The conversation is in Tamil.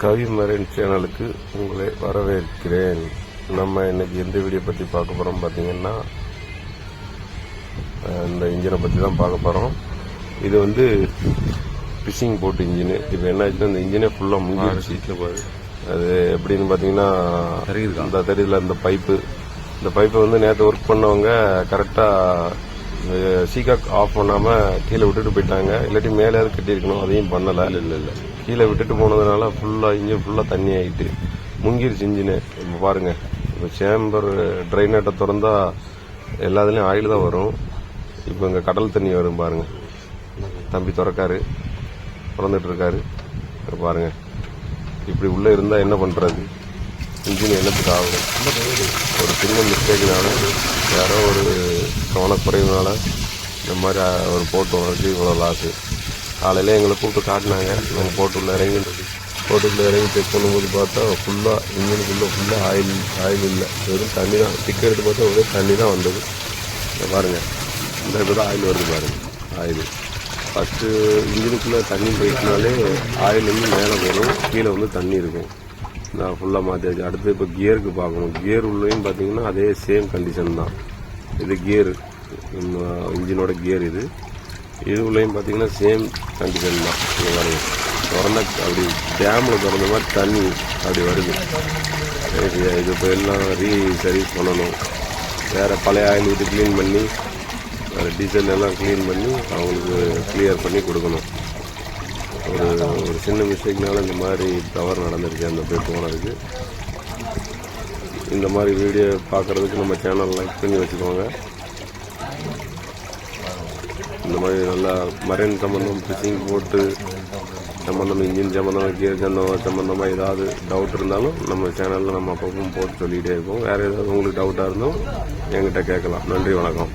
கவி மரன் சேனலுக்கு உங்களை வரவேற்கிறேன். நம்ம இன்னைக்கு எந்த வீடியோ பற்றி பார்க்க போகிறோம் பார்த்தீங்கன்னா இந்த இன்ஜினை பற்றி தான் பார்க்க போகிறோம் இது வந்து ஃபிஷிங் போட் இன்ஜினு. இப்போ என்ன ஆச்சுன்னா இந்த இன்ஜினே ஃபுல்லாக முங்கிடுச்சு. அது எப்படின்னு பார்த்தீங்கன்னா இந்த தெரியல இந்த பைப்பு இந்த பைப்பை வந்து நேற்று ஒர்க் பண்ணவங்க கரெக்டாக சீகாக் ஆஃப் பண்ணாமல் கீழே விட்டுட்டு போயிட்டாங்க. இல்லாட்டி மேலே கட்டியிருக்கணும் அதையும் பண்ணலை. இல்லை இல்லை கீழே விட்டுட்டு போனதுனால ஃபுல்லாக இன்ஜின் ஃபுல்லாக தண்ணி ஆகிட்டு முங்கிருச்சு இன்ஜினு இப்போ பாருங்க. இப்போ சேம்பர் ட்ரைனேட்டை திறந்தா எல்லாத்துலேயும் ஆயில் தான் வரும். இப்போ இங்கே கடல் தண்ணி வரும் பாருங்க. தம்பி திறக்காரு. திறந்துட்டு இருக்காரு. இங்க பாருங்க. இப்படி உள்ள இருந்தா என்ன பண்றது? இன்ஜின் என்னத்துக்கு ஆகும்? ஒரு சின்ன மிஸ்டேக்னால யாரோ ஒரு கவனக்குறைவுனால இந்த மாதிரி ஒரு போட்டு வச்சு இவ்வளோ லாஸு காலையில் எங்களை கூப்பிட்டு காட்டினாங்க. நாங்கள் போட்டுள்ள இறங்கி போட்டுக்குள்ளே இறங்கி செக் பண்ணும்போது பார்த்தா ஃபுல்லாக இன்ஜினுக்குள்ளே ஃபுல்லாக ஆயில் ஆயில் இல்லை. வெறும் தண்ணி தான். டிக்கெட் எடுத்து பார்த்தா ஒரே தண்ணி தான் வந்தது. இங்க பாருங்கள் இந்த இப்போ தான் ஆயில் வருது பாருங்கள் ஆயில் ஃபஸ்ட்டு இன்ஜினுக்குள்ளே தண்ணி போயிட்டுனாலே ஆயில் வந்து மேலே வரும். கீழே வந்து தண்ணி இருக்கும். நான் ஃபுல்லாக மாற்றியாச்சு அடுத்து இப்போ கியருக்கு பார்க்கணும். கியர் உள்ளேயும் பார்த்தீங்கன்னா அதே சேம் கண்டிஷன் தான். இது கியர் இன்ஜினோட கியர் இது. இதுலேயும் பார்த்தீங்கன்னா சேம் கண்டிஷன் தான். இங்க பாருங்க திறந்த அப்படி டேமில் திறந்த மாதிரி தண்ணி அப்படி வருது. இது இப்போ எல்லாம் ரீ சர்வீஸ் பண்ணணும். வேறு பழைய ஆயில் விட்டு க்ளீன் பண்ணி வேறு டீசல் எல்லாம் க்ளீன் பண்ணி அவங்களுக்கு கிளியர் பண்ணி கொடுக்கணும். ஒரு ஒரு சின்ன மிஸ்டேக்னால இந்த மாதிரி தவறு நடந்திருக்கு அந்த போய் போனதுக்கு. இந்த மாதிரி வீடியோ பார்க்குறதுக்கு நம்ம சேனல் லைக் பண்ணி வச்சுக்கோங்க. இந்த மாதிரி நல்லா மரைன் சம்மந்தம் ஃபிஷிங் போட்டு சம்மந்தம் இன்ஜின் சம்மந்தமாக கியர் சம்மந்தமாக சம்மந்தமாக ஏதாவது டவுட் இருந்தாலும் நம்ம சேனலில் நம்ம அப்பப்போ போட்டு சொல்லிகிட்டே இருப்போம். வேறு ஏதாவது உங்களுக்கு டவுட்டாக இருந்தாலும் என்கிட்ட கேட்கலாம். நன்றி வணக்கம்.